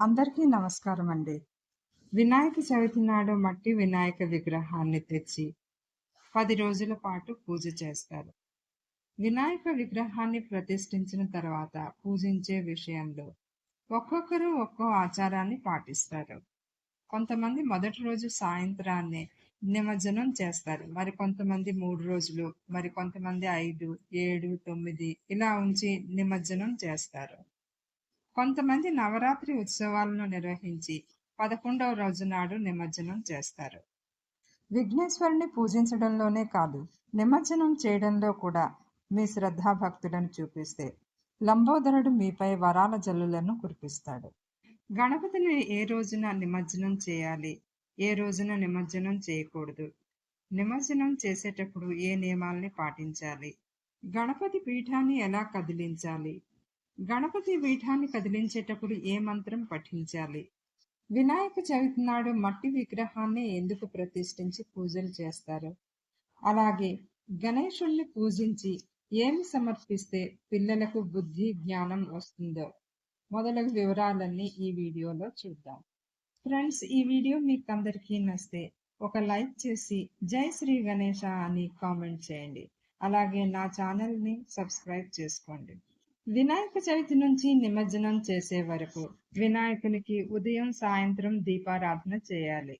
అందరికీ నమస్కారం అండి వినాయక చవితి నాడు మట్టి వినాయక విగ్రహాన్ని తెచ్చి పది రోజుల పాటు పూజ చేస్తారు. వినాయక విగ్రహాన్ని ప్రతిష్ఠించిన తర్వాత పూజించే విషయంలో ఒక్కొక్కరు ఒక్కో ఆచారాన్ని పాటిస్తారు. కొంతమంది మొదటి రోజు సాయంత్రాన్ని నిమజ్జనం చేస్తారు. మరి కొంతమంది మూడు రోజులు మరి కొంతమంది ఐదు ఏడు తొమ్మిది ఇలా ఉంచి నిమజ్జనం చేస్తారు. కొంతమంది నవరాత్రి ఉత్సవాలను నిర్వహించి పదకొండవ రోజు నాడు నిమజ్జనం చేస్తారు. విఘ్నేశ్వరుని పూజించడంలోనే కాదు నిమజ్జనం చేయడంలో కూడా మీ శ్రద్ధాభక్తులను చూపిస్తే లంబోదరుడు మీపై వరాల జల్లులను కురిపిస్తాడు. గణపతిని ఏ రోజున నిమజ్జనం చేయాలి ఏ రోజున నిమజ్జనం చేయకూడదు? నిమజ్జనం చేసేటప్పుడు ఏ నియమాల్ని పాటించాలి? గణపతి పీఠాన్ని ఎలా కదిలించాలి? గణపతి పీఠాన్ని కదిలించేటప్పుడు ఏ మంత్రం పఠించాలి? వినాయక చవితి నాడు మట్టి విగ్రహాన్ని ఎందుకు ప్రతిష్ఠించి పూజలు చేస్తారు? అలాగే గణేశుణ్ణి పూజించి ఏమి సమర్పిస్తే పిల్లలకు బుద్ధి జ్ఞానం వస్తుందో మొదలగు వివరాలన్నీ ఈ వీడియోలో చూద్దాం. ఫ్రెండ్స్ ఈ వీడియో మీకు అందరికీ నస్తే ఒక లైక్ చేసి జై శ్రీ గణేష అని కామెంట్ చేయండి. అలాగే నా ఛానల్ని సబ్స్క్రైబ్ చేసుకోండి. వినాయక చవితి నుంచి నిమజ్జనం చేసే వరకు వినాయకునికి ఉదయం సాయంత్రం దీపారాధన చేయాలి.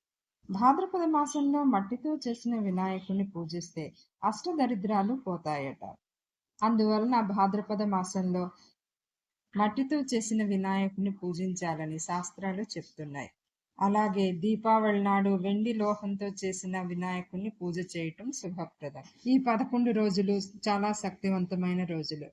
భాద్రపద మాసంలో మట్టితో చేసిన వినాయకుని పూజిస్తే అష్టదరిద్రాలు పోతాయట. అందువలన భాద్రపద మాసంలో మట్టితో చేసిన వినాయకుని పూజించాలని శాస్త్రాలు చెప్తున్నాయి. అలాగే దీపావళి నాడు వెండి లోహంతో చేసిన వినాయకుని పూజ చేయటం శుభప్రదం. ఈ పదకొండు రోజులు చాలా శక్తివంతమైన రోజులు.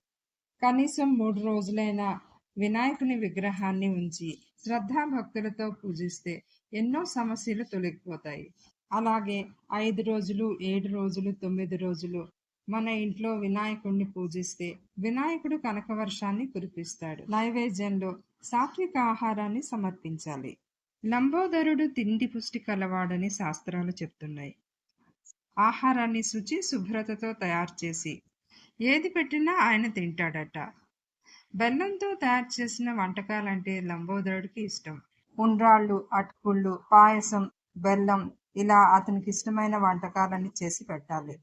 కనీసం మూడు రోజులైనా వినాయకుని విగ్రహాన్ని ఉంచి శ్రద్ధాభక్తులతో పూజిస్తే ఎన్నో సమస్యలు తొలగిపోతాయి. అలాగే ఐదు రోజులు ఏడు రోజులు తొమ్మిది రోజులు మన ఇంట్లో వినాయకుడిని పూజిస్తే వినాయకుడు కనకవర్షాన్ని కురిపిస్తాడు. నైవేద్యంలో సాత్విక ఆహారాన్ని సమర్పించాలి. లంబోదరుడు తిండి పుష్టి కలవాడని శాస్త్రాలు చెప్తున్నాయి. ఆహారాన్ని శుచి శుభ్రతతో తయారు చేసి ఏది పెట్టినా ఆయన తింటాడట. బెల్లంతో తయారు చేసిన వంటకాలంటే లంబోదరుడికి ఇష్టం. ఉండ్రాళ్ళు అటుకుళ్ళు పాయసం బెల్లం ఇలా అతనికి ఇష్టమైన వంటకాలన్నీ చేసి పెట్టాలి.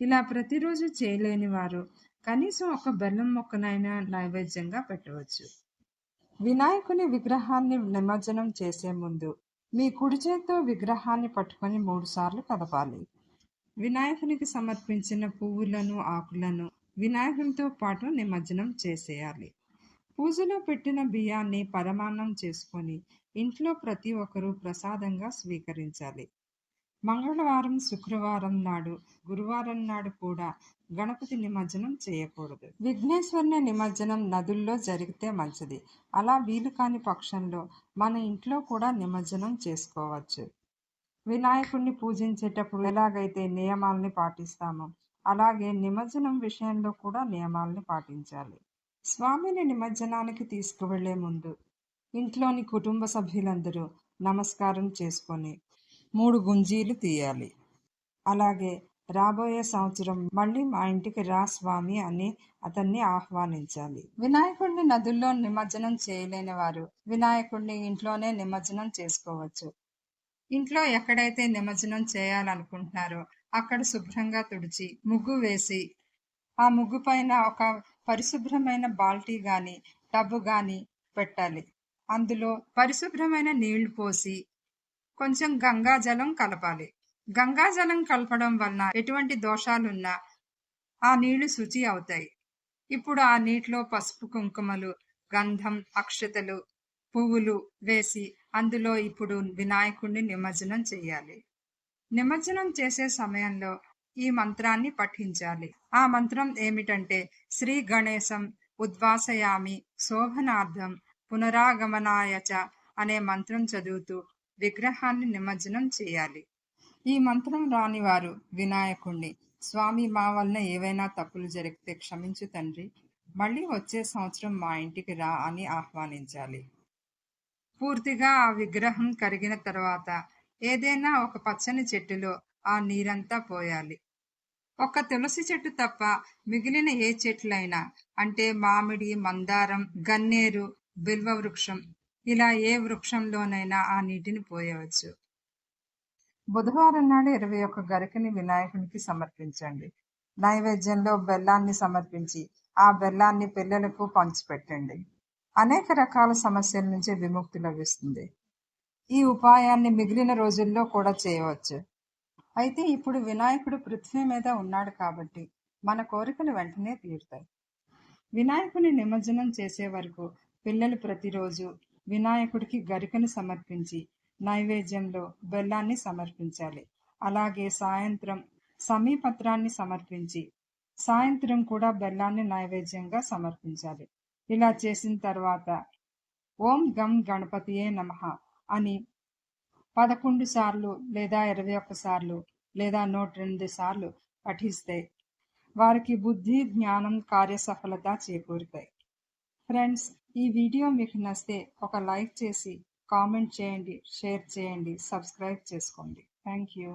ఇలా ప్రతిరోజు చేయలేని వారు కనీసం ఒక బెల్లం మొక్కనైనా నైవేద్యంగా పెట్టవచ్చు. వినాయకుని విగ్రహాన్ని నిమజ్జనం చేసే ముందు మీ కుడి చేత్తో విగ్రహాన్ని పట్టుకొని మూడుసార్లు కదపాలి. వినాయకునికి సమర్పించిన పువ్వులను ఆకులను వినాయకునితో పాటు నిమజ్జనం చేసేయాలి. పూజలో పెట్టిన బియ్యాన్ని పరమాన్నం చేసుకొని ఇంట్లో ప్రతి ఒక్కరూ ప్రసాదంగా స్వీకరించాలి. మంగళవారం శుక్రవారం నాడు గురువారం నాడు కూడా గణపతి నిమజ్జనం చేయకూడదు. విఘ్నేశ్వరుని నిమజ్జనం నదుల్లో జరిగితే మంచిది. అలా వీలు కాని పక్షంలో మన ఇంట్లో కూడా నిమజ్జనం చేసుకోవచ్చు. వినాయకుడిని పూజించేటప్పుడు ఎలాగైతే నియమాల్ని పాటిస్తామో అలాగే నిమజ్జనం విషయంలో కూడా నియమాల్ని పాటించాలి. స్వామిని నిమజ్జనానికి తీసుకువెళ్ళే ముందు ఇంట్లోని కుటుంబ సభ్యులందరూ నమస్కారం చేసుకొని మూడు గుంజీలు తీయాలి. అలాగే రాబోయే సంవత్సరం మళ్ళీ మా ఇంటికి రా స్వామి అని అతన్ని ఆహ్వానించాలి. వినాయకుడిని నదుల్లో నిమజ్జనం చేయలేని వారు వినాయకుడిని ఇంట్లోనే నిమజ్జనం చేసుకోవచ్చు. ఇంట్లో ఎక్కడైతే నిమజ్జనం చేయాలనుకుంటున్నారో అక్కడ శుభ్రంగా తుడిచి ముగ్గు వేసి ఆ ముగ్గు పైన ఒక పరిశుభ్రమైన బాల్టీ కానీ టబ్బు కానీ పెట్టాలి. అందులో పరిశుభ్రమైన నీళ్ళు పోసి కొంచెం గంగాజలం కలపాలి. గంగాజలం కలపడం వలన ఎటువంటి దోషాలున్నా ఆ నీళ్ళు శుచి అవుతాయి. ఇప్పుడు ఆ నీటిలో పసుపు కుంకుమలు గంధం అక్షతలు పువ్వులు వేసి అందులో ఇప్పుడు వినాయకుడిని నిమజ్జనం చేయాలి. నిమజ్జనం చేసే సమయంలో ఈ మంత్రాన్ని పఠించాలి. ఆ మంత్రం ఏమిటంటే శ్రీ గణేశం ఉద్వాసయామి శోభనార్థం పునరాగమనాయచ అనే మంత్రం చదువుతూ విగ్రహాన్ని నిమజ్జనం చేయాలి. ఈ మంత్రం రాని వారు వినాయకుణ్ణి. స్వామి మా వలన ఏవైనా తప్పులు జరిగితే క్షమించు తండ్రి. మళ్ళీ వచ్చే సంవత్సరం మా ఇంటికి రా అని ఆహ్వానించాలి. పూర్తిగా ఆ విగ్రహం కరిగిన తర్వాత ఏదైనా ఒక పచ్చని చెట్టులో ఆ నీరంతా పోయాలి. ఒక తులసి చెట్టు తప్ప మిగిలిన ఏ చెట్లైనా అంటే మామిడి మందారం గన్నేరు బిల్వ వృక్షం ఇలా ఏ వృక్షంలోనైనా ఆ నీటిని పోయవచ్చు. బుధవారం నాడు ఇరవై ఒక్క గరికని వినాయకునికి సమర్పించండి. నైవేద్యంలో బెల్లాన్ని సమర్పించి ఆ బెల్లాన్ని పిల్లలకు పంచిపెట్టండి. అనేక రకాల సమస్యల నుంచి విముక్తి లభిస్తుంది. ఈ ఉపాయాన్ని మిగిలిన రోజుల్లో కూడా చేయవచ్చు. అయితే ఇప్పుడు వినాయకుడు పృథ్వీ మీద ఉన్నాడు కాబట్టి మన కోరికలు వెంటనే తీరుతాయి. వినాయకుని నిమజ్జనం చేసే వరకు పిల్లలు ప్రతిరోజు వినాయకుడికి గరికను సమర్పించి నైవేద్యంలో బెల్లాన్ని సమర్పించాలి. అలాగే సాయంత్రం సమీపత్రాన్ని సమర్పించి సాయంత్రం కూడా బెల్లాన్ని నైవేద్యంగా సమర్పించాలి. ఇలా చేసిన తర్వాత ఓం గం గణపతియే నమః అని పదకొండు సార్లు లేదా ఇరవై ఒక్క సార్లు లేదా నూట రెండు సార్లు పఠిస్తే వారికి బుద్ధి జ్ఞానం కార్యసఫలత చేకూరుతాయి. ఫ్రెండ్స్ ఈ వీడియో మీకు నచ్చితే ఒక లైక్ చేసి కామెంట్ చేయండి షేర్ చేయండి సబ్స్క్రైబ్ చేసుకోండి. Thank you.